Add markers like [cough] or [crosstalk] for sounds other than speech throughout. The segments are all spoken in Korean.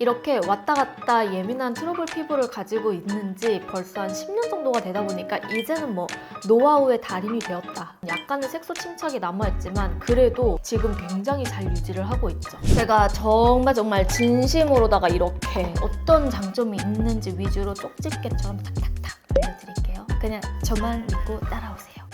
이렇게 왔다 갔다 예민한 트러블 피부를 가지고 있는지 벌써 한 10년 정도가 되다 보니까 이제는 뭐 노하우의 달인이 되었다. 약간의 색소 침착이 남아있지만 그래도 지금 굉장히 잘 유지를 하고 있죠. 제가 정말 정말 진심으로다가 이렇게 어떤 장점이 있는지 위주로 쪽집게처럼 탁탁탁 알려드릴게요. 그냥 저만 믿고 따라오세요.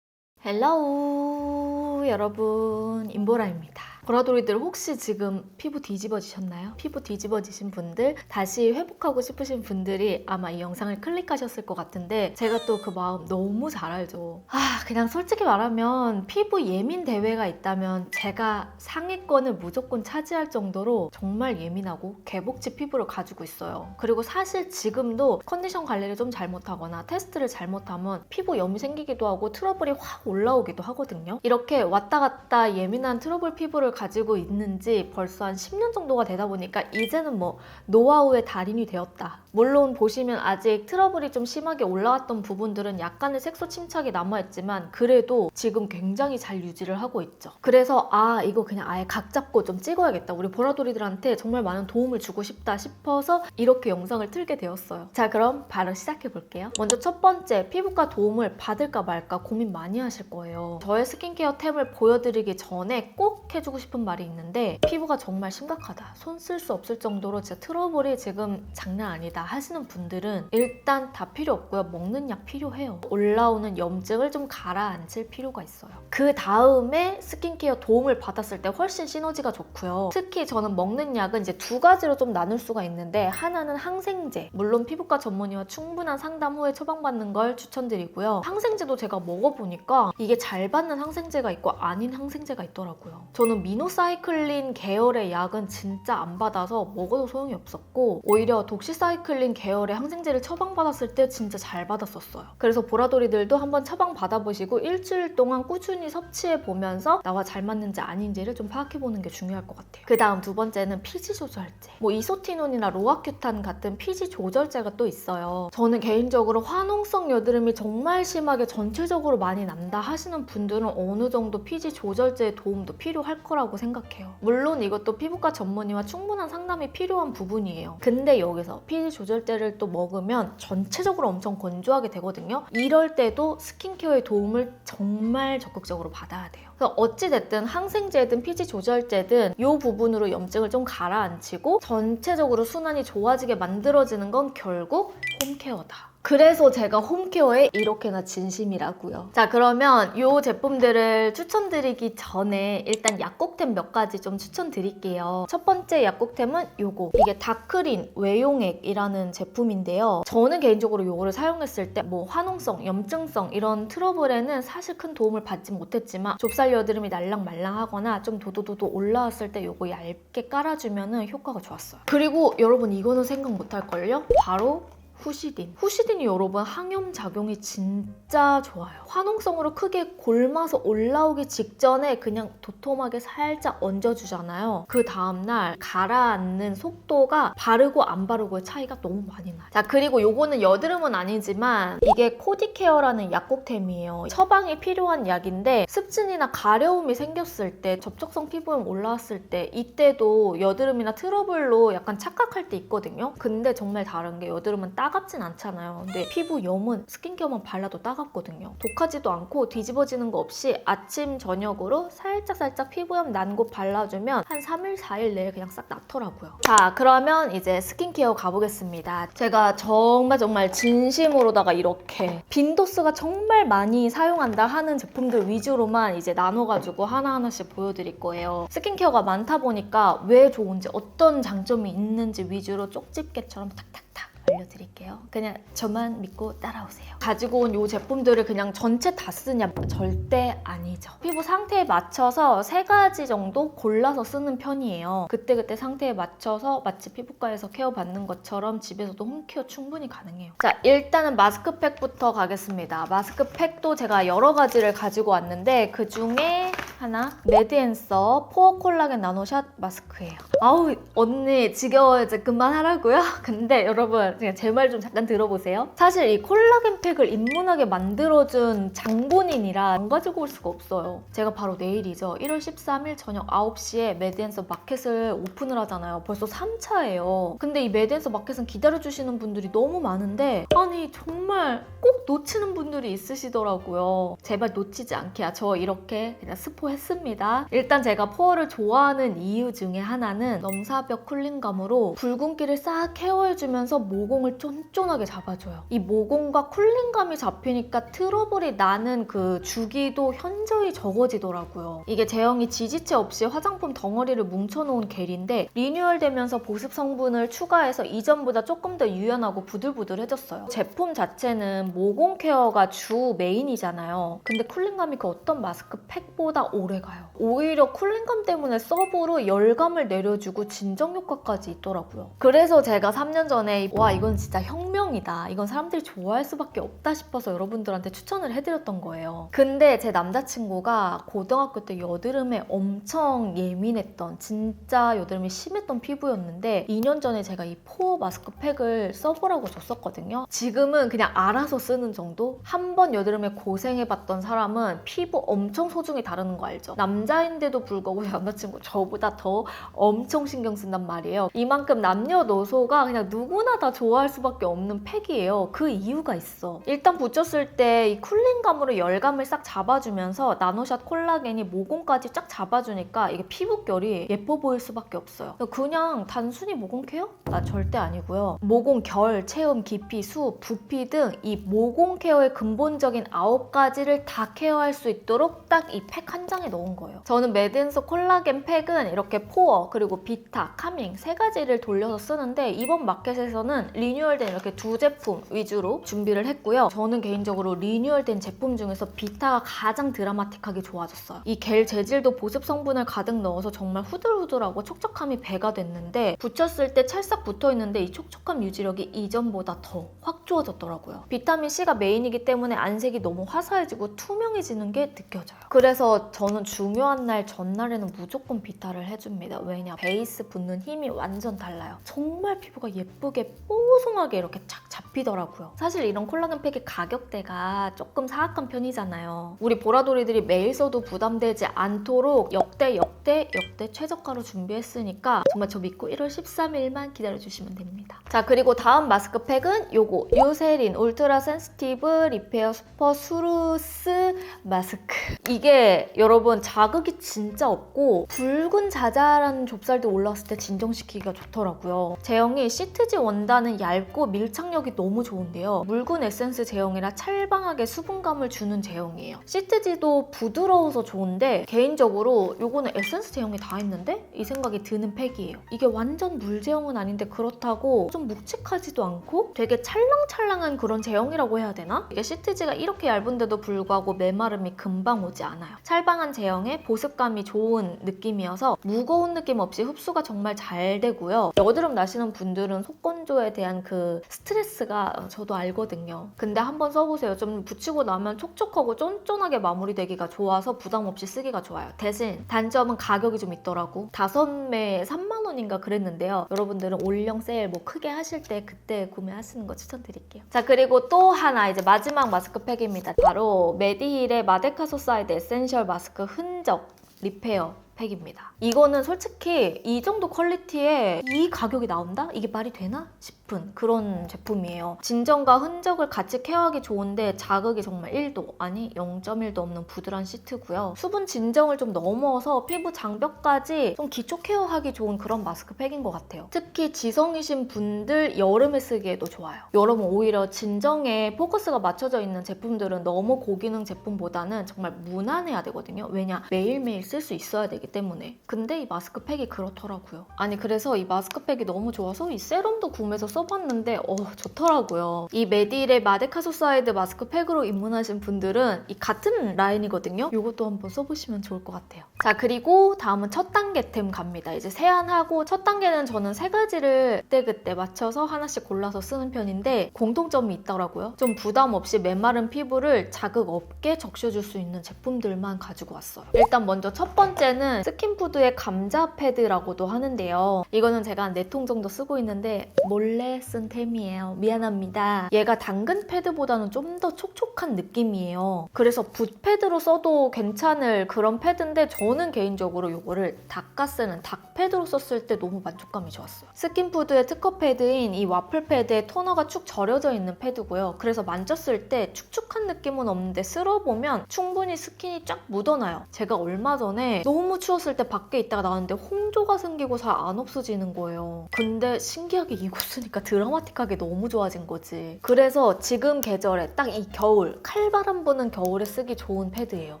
헬로우 여러분 임보라입니다. 보라돌이들 혹시 지금 피부 뒤집어지셨나요? 피부 뒤집어지신 분들 다시 회복하고 싶으신 분들이 아마 이 영상을 클릭하셨을 것 같은데 제가 또 그 마음 너무 잘 알죠. 아 그냥 솔직히 말하면 피부 예민 대회가 있다면 제가 상위권을 무조건 차지할 정도로 정말 예민하고 개복치 피부를 가지고 있어요. 그리고 사실 지금도 컨디션 관리를 좀 잘못하거나 테스트를 잘못하면 피부 염이 생기기도 하고 트러블이 확 올라오기도 하거든요. 이렇게 왔다 갔다 예민한 트러블 피부를 가지고 있는지 벌써 한 10년 정도가 되다 보니까 이제는 뭐 노하우의 달인이 되었다. 물론 보시면 아직 트러블이 좀 심하게 올라왔던 부분들은 약간의 색소 침착이 남아있지만 그래도 지금 굉장히 잘 유지를 하고 있죠. 그래서 아 이거 그냥 아예 각 잡고 좀 찍어야겠다. 우리 보라돌이들한테 정말 많은 도움을 주고 싶다 싶어서 이렇게 영상을 틀게 되었어요. 자 그럼 바로 시작해 볼게요. 먼저 첫 번째 피부과 도움을 받을까 말까 고민 많이 하실 거예요. 저의 스킨케어 템을 보여드리기 전에 꼭 해주고 싶은 말이 있는데 피부가 정말 심각하다. 손 쓸 수 없을 정도로 진짜 트러블이 지금 장난 아니다 하시는 분들은 일단 다 필요 없고요. 먹는 약 필요해요. 올라오는 염증을 좀 가라앉힐 필요가 있어요. 그 다음에 스킨케어 도움을 받았을 때 훨씬 시너지가 좋고요. 특히 저는 먹는 약은 이제 두 가지로 좀 나눌 수가 있는데 하나는 항생제. 물론 피부과 전문의와 충분한 상담 후에 처방받는 걸 추천드리고요. 항생제도 제가 먹어보니까 이게 잘 받는 항생제가 있고 아닌 항생제가 있더라고요. 저는 미 노사이클린 계열의 약은 진짜 안 받아서 먹어도 소용이 없었고 오히려 독시사이클린 계열의 항생제를 처방받았을 때 진짜 잘 받았었어요. 그래서 보라돌이들도 한번 처방 받아보시고 일주일 동안 꾸준히 섭취해 보면서 나와 잘 맞는지 아닌지를 좀 파악해 보는 게 중요할 것 같아요. 그 다음 두 번째는 피지 조절제. 뭐 이소티논이나 로아큐탄 같은 피지 조절제가 또 있어요. 저는 개인적으로 화농성 여드름이 정말 심하게 전체적으로 많이 난다 하시는 분들은 어느 정도 피지 조절제의 도움도 필요할 거라 고 생각해요. 물론 이것도 피부과 전문의와 충분한 상담이 필요한 부분이에요. 근데 여기서 피지 조절제를 또 먹으면 전체적으로 엄청 건조하게 되거든요. 이럴 때도 스킨케어의 도움을 정말 적극적으로 받아야 돼요. 그래서 어찌됐든 항생제든 피지 조절제든 이 부분으로 염증을 좀 가라앉히고 전체적으로 순환이 좋아지게 만들어지는 건 결국 홈케어다. 그래서 제가 홈케어에 이렇게나 진심이라고요. 자 그러면 이 제품들을 추천드리기 전에 일단 약국템 몇 가지 좀 추천드릴게요. 첫 번째 약국템은 요거. 이게 다크린 외용액이라는 제품인데요. 저는 개인적으로 요거를 사용했을 때 뭐 화농성, 염증성 이런 트러블에는 사실 큰 도움을 받지 못했지만 좁쌀 여드름이 날랑말랑하거나 좀 도도도도 올라왔을 때 요거 얇게 깔아주면 효과가 좋았어요. 그리고 여러분 이거는 생각 못할걸요? 바로 후시딘. 후시딘이 여러분 항염 작용이 진짜 좋아요. 화농성으로 크게 골마서 올라오기 직전에 그냥 도톰하게 살짝 얹어주잖아요. 그 다음날 가라앉는 속도가 바르고 안 바르고의 차이가 너무 많이 나요. 자 그리고 요거는 여드름은 아니지만 이게 코디케어라는 약국템이에요. 처방이 필요한 약인데 습진이나 가려움이 생겼을 때 접촉성 피부염 올라왔을 때 이때도 여드름이나 트러블로 약간 착각할 때 있거든요. 근데 정말 다른 게 여드름은 따갑진 않잖아요. 근데 피부 염은 스킨케어만 발라도 따갑거든요. 독하지도 않고 뒤집어지는 거 없이 아침 저녁으로 살짝 살짝 피부염 난 곳 발라주면 한 3일 4일 내에 그냥 싹 낫더라고요. 자 그러면 이제 스킨케어 가보겠습니다. 제가 정말 정말 진심으로다가 이렇게 빈도수가 정말 많이 사용한다 하는 제품들 위주로만 이제 나눠가지고 하나하나씩 보여드릴 거예요. 스킨케어가 많다 보니까 왜 좋은지 어떤 장점이 있는지 위주로 쪽집게처럼 탁탁탁 알려드릴게요. 그냥 저만 믿고 따라오세요. 가지고 온 이 제품들을 그냥 전체 다 쓰냐? 절대 아니죠. 피부 상태에 맞춰서 세 가지 정도 골라서 쓰는 편이에요. 그때그때 상태에 맞춰서 마치 피부과에서 케어 받는 것처럼 집에서도 홈케어 충분히 가능해요. 자, 일단은 마스크팩부터 가겠습니다. 마스크팩도 제가 여러 가지를 가지고 왔는데 그 중에 하나 매드앤서 포어 콜라겐 나노샷 마스크예요. 아우 언니 지겨워 이제 그만하라고요? [laughs] 근데 여러분 제 말 좀 잠깐 들어보세요. 사실 이 콜라겐 팩을 입문하게 만들어준 장본인이라 안 가지고 올 수가 없어요. 제가 바로 내일이죠. 1월 13일 저녁 9시에 매드앤서 마켓을 오픈을 하잖아요. 벌써 3차예요. 근데 이 매드앤서 마켓은 기다려주시는 분들이 너무 많은데 아니 정말 꼭 놓치는 분들이 있으시더라고요. 제발 놓치지 않게 아, 저 이렇게 그냥 스포했습니다. 일단 제가 포어를 좋아하는 이유 중에 하나는 넘사벽 쿨링감으로 붉은기를 싹 케어해주면서 모공을 쫀쫀하게 잡아줘요. 이 모공과 쿨링감이 잡히니까 트러블이 나는 그 주기도 현저히 적어지더라고요. 이게 제형이 지지체 없이 화장품 덩어리를 뭉쳐놓은 겔인데 리뉴얼되면서 보습 성분을 추가해서 이전보다 조금 더 유연하고 부들부들해졌어요. 제품 자체는 모공 케어가 주 메인이잖아요. 근데 쿨링감이 그 어떤 마스크 팩보다 오래가요. 오히려 쿨링감 때문에 서브로 열감을 내려주고 진정 효과까지 있더라고요. 그래서 제가 3년 전에 와 이건 진짜 혁명이다. 이건 사람들이 좋아할 수밖에 없다 싶어서 여러분들한테 추천을 해드렸던 거예요. 근데 제 남자친구가 고등학교 때 여드름에 엄청 예민했던 진짜 여드름이 심했던 피부였는데 2년 전에 제가 이 포어 마스크팩을 써보라고 줬었거든요. 지금은 그냥 알아서 쓰는 정도? 한 번 여드름에 고생해봤던 사람은 피부 엄청 소중히 다루는 거 알죠? 남자인데도 불구하고 남자친구 저보다 더 엄청 신경 쓴단 말이에요. 이만큼 남녀노소가 그냥 누구나 다 좋아 할 수밖에 없는 팩이에요. 그 이유가 있어. 일단 붙였을 때 이 쿨링감으로 열감을 싹 잡아주면서 나노샷 콜라겐이 모공까지 쫙 잡아주니까 이게 피부결이 예뻐 보일 수밖에 없어요. 그냥 단순히 모공 케어? 나 절대 아니고요. 모공 결, 체움, 깊이, 수, 부피 등 이 모공 케어의 근본적인 아홉 가지를 다 케어할 수 있도록 딱 이 팩 한 장에 넣은 거예요. 저는 매드앤서 콜라겐 팩은 이렇게 포어 그리고 비타, 카밍 세 가지를 돌려서 쓰는데 이번 마켓에서는 리뉴얼된 이렇게 두 제품 위주로 준비를 했고요. 저는 개인적으로 리뉴얼된 제품 중에서 비타가 가장 드라마틱하게 좋아졌어요. 이 겔 재질도 보습 성분을 가득 넣어서 정말 후들후들하고 촉촉함이 배가 됐는데 붙였을 때 찰싹 붙어 있는데 이 촉촉함 유지력이 이전보다 더 확 좋아졌더라고요. 비타민 C가 메인이기 때문에 안색이 너무 화사해지고 투명해지는 게 느껴져요. 그래서 저는 중요한 날 전날에는 무조건 비타를 해줍니다. 왜냐 베이스 붙는 힘이 완전 달라요. 정말 피부가 예쁘게 뽀 송하게 이렇게 착 잡히더라고요. 사실 이런 콜라겐 팩의 가격대가 조금 사악한 편이잖아요. 우리 보라돌이들이 매일 써도 부담되지 않도록 역대 역대 역대 최저가로 준비했으니까 정말 저 믿고 1월 13일만 기다려주시면 됩니다. 자 그리고 다음 마스크팩은 요거 유세린 울트라 센시티브 리페어 슈퍼 수루스 마스크 이게 여러분 자극이 진짜 없고 붉은 자잘한 좁쌀도 올라왔을 때 진정시키기가 좋더라고요. 제형이 시트지 원단은 얇고 밀착력이 너무 좋은데요. 묽은 에센스 제형이라 찰방하게 수분감을 주는 제형이에요. 시트지도 부드러워서 좋은데 개인적으로 요거는 에센스 제형이 다 있는데 이 생각이 드는 팩이에요. 이게 완전 물 제형은 아닌데 그렇다고 좀 묵직하지도 않고 되게 찰랑찰랑한 그런 제형이라고 해야 되나? 이게 시트지가 이렇게 얇은데도 불구하고 메마름이 금방 오지 않아요. 찰방한 제형에 보습감이 좋은 느낌이어서 무거운 느낌 없이 흡수가 정말 잘 되고요. 여드름 나시는 분들은 속건조에 대한 그 스트레스가 저도 알거든요. 근데 한번 써보세요. 좀 붙이고 나면 촉촉하고 쫀쫀하게 마무리되기가 좋아서 부담 없이 쓰기가 좋아요. 대신 단점은 가격이 좀 있더라고. 다섯 매에 3만 원인가 그랬는데요. 여러분들은 올영 세일 뭐 크게 하실 때 그때 구매하시는 거 추천드릴게요. 자 그리고 또 하나 이제 마지막 마스크팩입니다. 바로 메디힐의 마데카 소사이드 에센셜 마스크 흔적 리페어 팩입니다. 이거는 솔직히 이 정도 퀄리티에 이 가격이 나온다? 이게 말이 되나? 싶 은 그런 제품이에요. 진정과 흔적을 같이 케어하기 좋은데 자극이 정말 1도 아니 0.1도 없는 부드러운 시트고요. 수분 진정을 좀 넘어서 피부 장벽까지 좀 기초 케어하기 좋은 그런 마스크팩인 것 같아요. 특히 지성이신 분들 여름에 쓰기에도 좋아요. 여러분 오히려 진정에 포커스가 맞춰져 있는 제품들은 너무 고기능 제품보다는 정말 무난해야 되거든요. 왜냐 매일매일 쓸 수 있어야 되기 때문에. 근데 이 마스크팩이 그렇더라고요. 아니 그래서 이 마스크팩이 너무 좋아서 이 세럼도 구매해서 써 봤는데 어 좋더라고요. 이 메디힐의 마데카소사이드 마스크 팩으로 입문하신 분들은 이 같은 라인이거든요. 이것도 한번 써보시면 좋을 것 같아요. 자 그리고 다음은 첫 단계템 갑니다. 이제 세안하고 첫 단계는 저는 세 가지를 그때그때 맞춰서 하나씩 골라서 쓰는 편인데 공통점이 있더라고요. 좀 부담 없이 메마른 피부를 자극 없게 적셔줄 수 있는 제품들만 가지고 왔어요. 일단 먼저 첫 번째는 스킨푸드의 감자 패드라고도 하는데요. 이거는 제가 한 4통 정도 쓰고 있는데 몰래 쓴 템이에요. 미안합니다. 얘가 당근 패드보다는 좀 더 촉촉한 느낌이에요. 그래서 붓 패드로 써도 괜찮을 그런 패드인데 저는 개인적으로 이거를 닦아 쓰는 닥 패드로 썼을 때 너무 만족감이 좋았어요. 스킨푸드의 특허 패드인 이 와플 패드에 토너가 축 절여져 있는 패드고요. 그래서 만졌을 때 축축한 느낌은 없는데 쓸어보면 충분히 스킨이 쫙 묻어나요. 제가 얼마 전에 너무 추웠을 때 밖에 있다가 나왔는데 홍조가 생기고 잘 안 없어지는 거예요. 근데 신기하게 이거 쓰니까 드라마틱하게 너무 좋아진 거지. 그래서 지금 계절에 딱 이 겨울, 칼바람 부는 겨울에 쓰기 좋은 패드예요.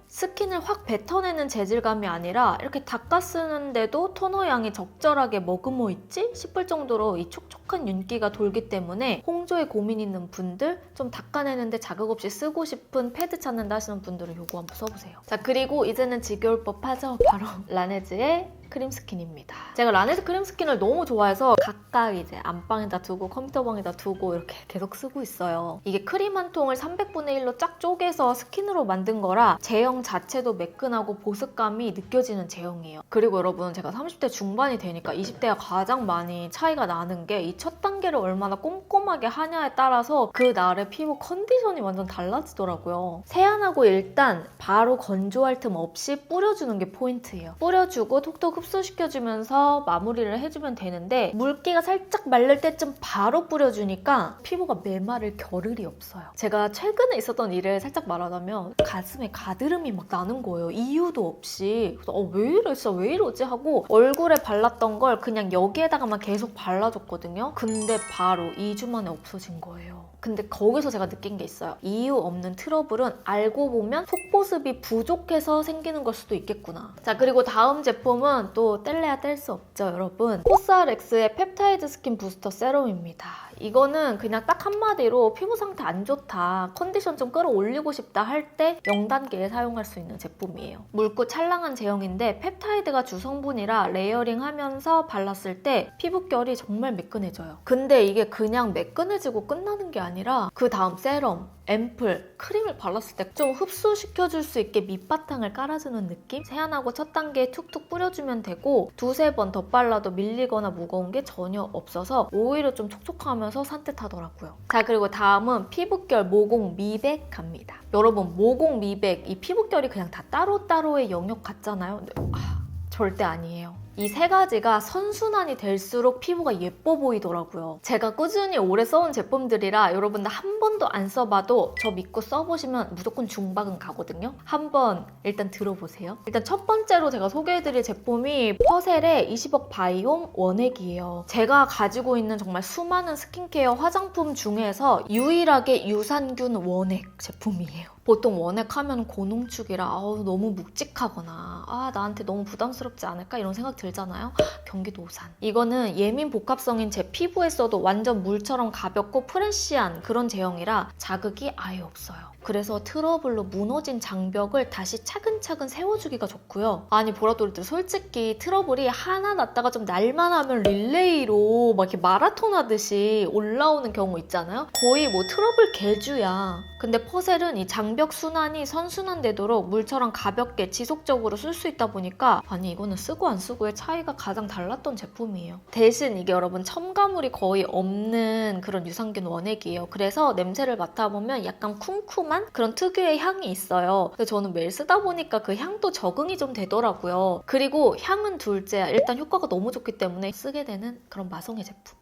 스킨을 확 뱉어내는 재질감이 아니라 이렇게 닦아 쓰는데도 토너 양이 적절하게 머금어 있지 싶을 정도로 이 촉촉한 윤기가 돌기 때문에 홍조에 고민 있는 분들, 좀 닦아내는데 자극 없이 쓰고 싶은 패드 찾는다 하시는 분들은 이거 한번 써보세요. 자 그리고 이제는 지겨울 법하죠. 바로 [laughs] 라네즈의 크림 스킨입니다. 제가 라네즈 크림 스킨을 너무 좋아해서 각각 이제 안방에다 두고 컴퓨터방에다 두고 이렇게 계속 쓰고 있어요. 이게 크림 한 통을 300분의 1로 쫙 쪼개서 스킨으로 만든 거라 제형 자체도 매끈하고 보습감이 느껴지는 제형이에요. 그리고 여러분 제가 30대 중반이 되니까 20대가 가장 많이 차이가 나는 게 이 첫 단계를 얼마나 꼼꼼하게 하냐에 따라서 그 날의 피부 컨디션이 완전 달라지더라고요. 세안하고 일단 바로 건조할 틈 없이 뿌려주는 게 포인트예요. 뿌려주고 톡톡 흡수시켜주면서 마무리를 해주면 되는데 물기가 살짝 말릴 때쯤 바로 뿌려주니까 피부가 메마를 겨를이 없어요. 제가 최근에 있었던 일을 살짝 말하자면 가슴에 가드름이 막 나는 거예요. 이유도 없이. 그래서 어, 왜 이래? 진짜 왜 이러지? 하고 얼굴에 발랐던 걸 그냥 여기에다가만 계속 발라줬거든요. 근데 바로 2주 만에 없어진 거예요. 근데 거기서 제가 느낀 게 있어요. 이유 없는 트러블은 알고 보면 속보습이 부족해서 생기는 걸 수도 있겠구나. 자, 그리고 다음 제품은 또 뗄래야 뗄 수 없죠, 여러분. 코스알엑스의 펩타이드 스킨 부스터 세럼입니다. 이거는 그냥 딱 한마디로 피부 상태 안 좋다, 컨디션 좀 끌어올리고 싶다 할 때 0단계에 사용할 수 있는 제품이에요. 묽고 찰랑한 제형인데 펩타이드가 주성분이라 레이어링 하면서 발랐을 때 피부결이 정말 매끈해져요. 근데 이게 그냥 매끈해지고 끝나는 게 아니라 그 다음 세럼, 앰플, 크림을 발랐을 때 좀 흡수시켜줄 수 있게 밑바탕을 깔아주는 느낌? 세안하고 첫 단계에 툭툭 뿌려주면 되고 두세 번더 발라도 밀리거나 무거운 게 전혀 없어서 오히려 좀 촉촉하면서 산뜻하더라고요. 자 그리고 다음은 피부결 모공 미백 갑니다. 여러분 모공 미백 이 피부결이 그냥 다 따로따로의 영역 같잖아요. 근데 아, 절대 아니에요. 이 세 가지가 선순환이 될수록 피부가 예뻐 보이더라고요. 제가 꾸준히 오래 써온 제품들이라 여러분들 한 번도 안 써봐도 저 믿고 써보시면 무조건 중박은 가거든요. 한번 일단 들어보세요. 일단 첫 번째로 제가 소개해드릴 제품이 퍼셀의 20억 바이옴 원액이에요. 제가 가지고 있는 정말 수많은 스킨케어 화장품 중에서 유일하게 유산균 원액 제품이에요. 보통 원액 하면 고농축이라 아우 너무 묵직하거나 아 나한테 너무 부담스럽지 않을까 이런 생각 들잖아요. 경기도 오산. 이거는 예민 복합성인 제 피부에 써도 완전 물처럼 가볍고 프레쉬한 그런 제형이라 자극이 아예 없어요. 그래서 트러블로 무너진 장벽을 다시 차근차근 세워주기가 좋고요. 아니 보라돌이들 솔직히 트러블이 하나 났다가 좀 날만 하면 릴레이로 막 이렇게 마라톤 하듯이 올라오는 경우 있잖아요. 거의 뭐 트러블 개주야. 근데 퍼셀은 이 장벽 순환이 선순환되도록 물처럼 가볍게 지속적으로 쓸 수 있다 보니까 아니 이거는 쓰고 안 쓰고의 차이가 가장 달랐던 제품이에요. 대신 이게 여러분 첨가물이 거의 없는 그런 유산균 원액이에요. 그래서 냄새를 맡아보면 약간 쿰쿰 한 그런 특유의 향이 있어요. 근데 저는 매일 쓰다 보니까 그 향도 적응이 좀 되더라고요. 그리고 향은 둘째, 일단 효과가 너무 좋기 때문에 쓰게 되는 그런 마성의 제품.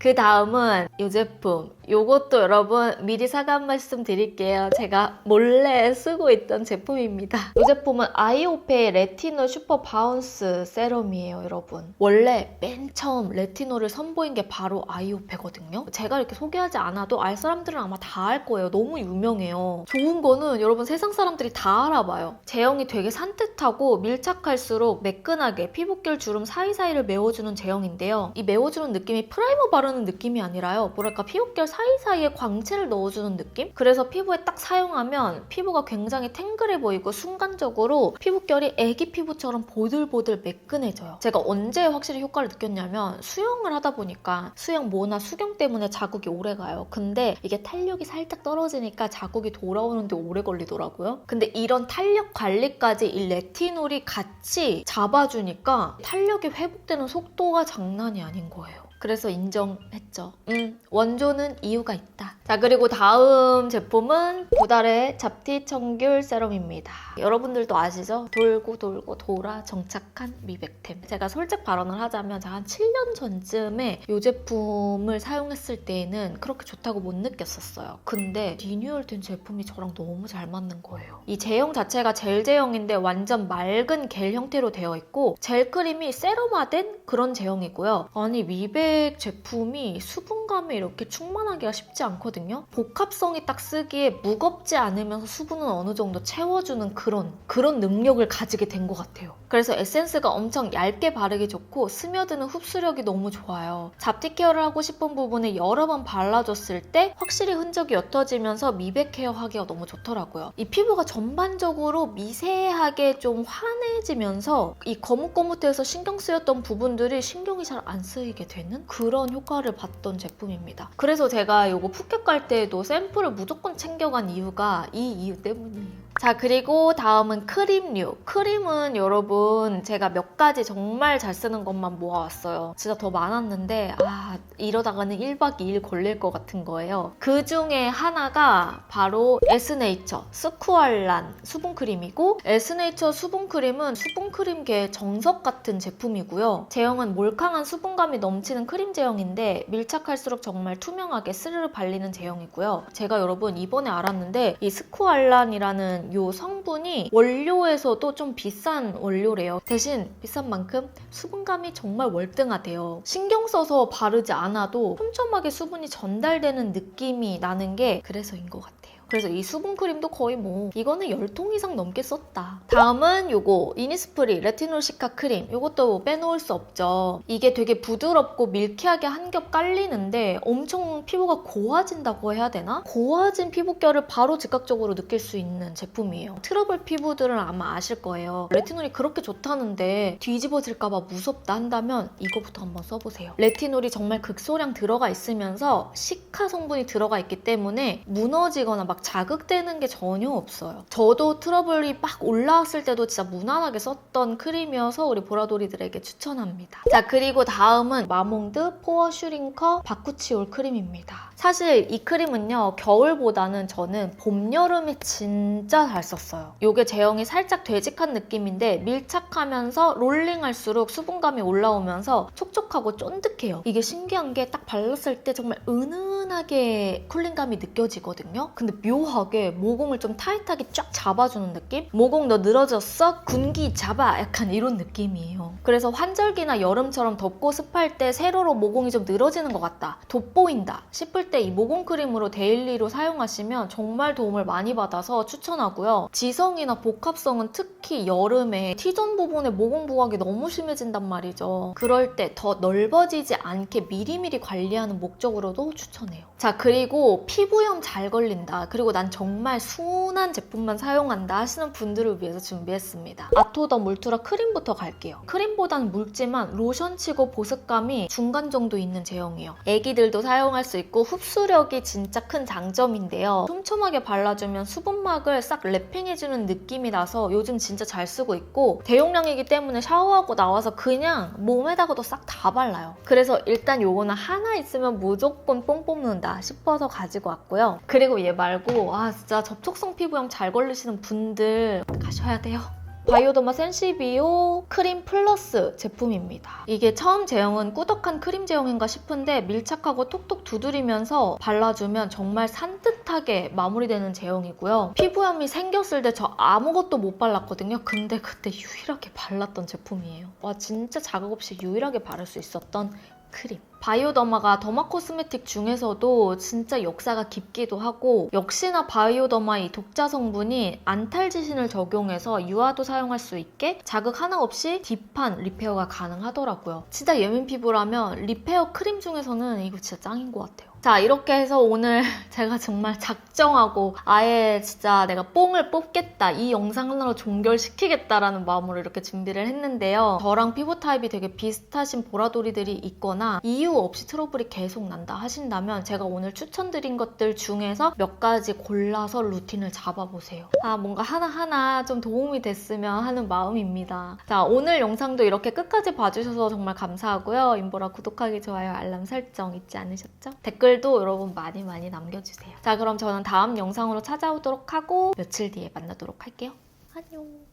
그 다음은 이 제품. 요것도 여러분 미리 사과 한 말씀 드릴게요. 제가 몰래 쓰고 있던 제품입니다. 이 제품은 아이오페 레티놀 슈퍼 바운스 세럼이에요, 여러분. 원래 맨 처음 레티놀을 선보인 게 바로 아이오페거든요. 제가 이렇게 소개하지 않아도 알 사람들은 아마 다 알 거예요. 너무 유명해요. 좋은 거는 여러분 세상 사람들이 다 알아봐요. 제형이 되게 산뜻하고 밀착할수록 매끈하게 피부결 주름 사이사이를 메워주는 제형인데요. 이 메워주는 느낌이 프라이머 바 르는 느낌이 아니라요. 뭐랄까 피부결 사이사이에 광채를 넣어주는 느낌? 그래서 피부에 딱 사용하면 피부가 굉장히 탱글해 보이고 순간적으로 피부결이 애기 피부처럼 보들보들 매끈해져요. 제가 언제 확실히 효과를 느꼈냐면 수영을 하다 보니까 수영 모나 수경 때문에 자국이 오래 가요. 근데 이게 탄력이 살짝 떨어지니까 자국이 돌아오는데 오래 걸리더라고요. 근데 이런 탄력 관리까지 이 레티놀이 같이 잡아주니까 탄력이 회복되는 속도가 장난이 아닌 거예요. 그래서 인정했죠. 음, 원조는 이유가 있다. 자, 그리고 다음 제품은 보달의 잡티 청귤 세럼입니다. 여러분들도 아시죠? 돌고 돌고 돌아 정착한 미백템. 제가 솔직 발언을 하자면 한 7년 전쯤에 이 제품을 사용했을 때에는 그렇게 좋다고 못 느꼈었어요. 근데 리뉴얼된 제품이 저랑 너무 잘 맞는 거예요. 이 제형 자체가 젤 제형인데 완전 맑은 겔 형태로 되어 있고 젤 크림이 세럼화된 그런 제형이고요. 아니 미백 제품이 수분감이 이렇게 충만하기가 쉽지 않거든요. 복합성이 딱 쓰기에 무겁지 않으면서 수분은 어느 정도 채워주는 그런 그런 능력을 가지게 된 것 같아요. 그래서 에센스가 엄청 얇게 바르기 좋고 스며드는 흡수력이 너무 좋아요. 잡티 케어를 하고 싶은 부분에 여러 번 발라줬을 때 확실히 흔적이 옅어지면서 미백 케어하기가 너무 좋더라고요. 이 피부가 전반적으로 미세하게 좀 환해지면서 이 거뭇거뭇해서 신경 쓰였던 부분들이 신경이 잘 안 쓰이게 되는 그런 효과를 봤던 제품입니다. 그래서 제가 이거 푸켓 갈 때에도 샘플을 무조건 챙겨간 이유가 이 이유 때문이에요. 자 그리고 다음은 크림류. 크림은 여러분 제가 몇 가지 정말 잘 쓰는 것만 모아왔어요. 진짜 더 많았는데 아 이러다가는 1박 2일 걸릴 것 같은 거예요. 그 중에 하나가 바로 에스네이처 스쿠알란 수분크림이고 에스네이처 수분크림은 수분크림계의 정석 같은 제품이고요. 제형은 몰캉한 수분감이 넘치는 크림 제형인데 밀착할수록 정말 투명하게 스르르 발리는 제형이고요. 제가 여러분 이번에 알았는데 이 스쿠알란이라는 요 성분이 원료에서도 좀 비싼 원료래요. 대신 비싼 만큼 수분감이 정말 월등하대요. 신경 써서 바르지 않아도 촘촘하게 수분이 전달되는 느낌이 나는 게 그래서인 것 같아요. 그래서 이 수분 크림도 거의 뭐 이거는 열통 이상 넘게 썼다. 다음은 요거 이니스프리 레티놀 시카 크림. 요것도 빼놓을 수 없죠. 이게 되게 부드럽고 밀키하게 한 겹 깔리는데 엄청 피부가 고와진다고 해야 되나? 고와진 피부결을 바로 즉각적으로 느낄 수 있는 제품이에요. 트러블 피부들은 아마 아실 거예요. 레티놀이 그렇게 좋다는데 뒤집어질까봐 무섭다 한다면 이거부터 한번 써보세요. 레티놀이 정말 극소량 들어가 있으면서 시카 성분이 들어가 있기 때문에 무너지거나 막 자극되는 게 전혀 없어요. 저도 트러블이 막 올라왔을 때도 진짜 무난하게 썼던 크림이어서 우리 보라돌이들에게 추천합니다. 자 그리고 다음은 마몽드 포어 슈링커 바쿠치올 크림입니다. 사실 이 크림은요 겨울보다는 저는 봄 여름에 진짜 잘 썼어요. 이게 제형이 살짝 되직한 느낌인데 밀착하면서 롤링할수록 수분감이 올라오면서 촉촉하고 쫀득해요. 이게 신기한 게 딱 발랐을 때 정말 은은하게 쿨링감이 느껴지거든요. 근데 묘하게 모공을 좀 타이트하게 쫙 잡아주는 느낌? 모공 너 늘어졌어? 군기 잡아! 약간 이런 느낌이에요. 그래서 환절기나 여름처럼 덥고 습할 때 세로로 모공이 좀 늘어지는 것 같다. 돋보인다 싶을 때 이 모공 크림으로 데일리로 사용하시면 정말 도움을 많이 받아서 추천하고요. 지성이나 복합성은 특히 여름에 T존 부분에 모공 부각이 너무 심해진단 말이죠. 그럴 때 더 넓어지지 않게 미리미리 관리하는 목적으로도 추천해요. 자 그리고 피부염 잘 걸린다. 그리고 난 정말 순한 제품만 사용한다 하시는 분들을 위해서 준비했습니다. 아토더 울트라 크림부터 갈게요. 크림보단 묽지만 로션치고 보습감이 중간 정도 있는 제형이에요. 애기들도 사용할 수 있고 흡수력이 진짜 큰 장점인데요. 촘촘하게 발라주면 수분막을 싹 랩핑해주는 느낌이 나서 요즘 진짜 잘 쓰고 있고 대용량이기 때문에 샤워하고 나와서 그냥 몸에다가도 싹 다 발라요. 그래서 일단 요거는 하나 있으면 무조건 뽕 뽑는다 싶어서 가지고 왔고요. 그리고 얘 말고 아 진짜 접촉성 피부염 잘 걸리시는 분들 가셔야 돼요. 바이오더마 센시비오 크림 플러스 제품입니다. 이게 처음 제형은 꾸덕한 크림 제형인가 싶은데 밀착하고 톡톡 두드리면서 발라주면 정말 산뜻하게 마무리되는 제형이고요. 피부염이 생겼을 때 저 아무것도 못 발랐거든요. 근데 그때 유일하게 발랐던 제품이에요. 와 진짜 자극 없이 유일하게 바를 수 있었던 크림. 바이오더마가 더마 코스메틱 중에서도 진짜 역사가 깊기도 하고 역시나 바이오더마의 독자 성분이 안탈지신을 적용해서 유화도 사용할 수 있게 자극 하나 없이 딥한 리페어가 가능하더라고요. 진짜 예민 피부라면 리페어 크림 중에서는 이거 진짜 짱인 것 같아요. 자 이렇게 해서 오늘 [laughs] 제가 정말 작정하고 아예 진짜 내가 뽕을 뽑겠다 이 영상 하나로 종결시키겠다라는 마음으로 이렇게 준비를 했는데요. 저랑 피부 타입이 되게 비슷하신 보라돌이들이 있거나 이유 없이 트러블이 계속 난다 하신다면 제가 오늘 추천드린 것들 중에서 몇 가지 골라서 루틴을 잡아보세요. 아 뭔가 하나하나 좀 도움이 됐으면 하는 마음입니다. 자 오늘 영상도 이렇게 끝까지 봐주셔서 정말 감사하고요. 인보라 구독하기 좋아요 알람 설정 잊지 않으셨죠? 댓글도 여러분 많이 많이 남겨주세요. 자 그럼 저는 다음 영상으로 찾아오도록 하고 며칠 뒤에 만나도록 할게요. 안녕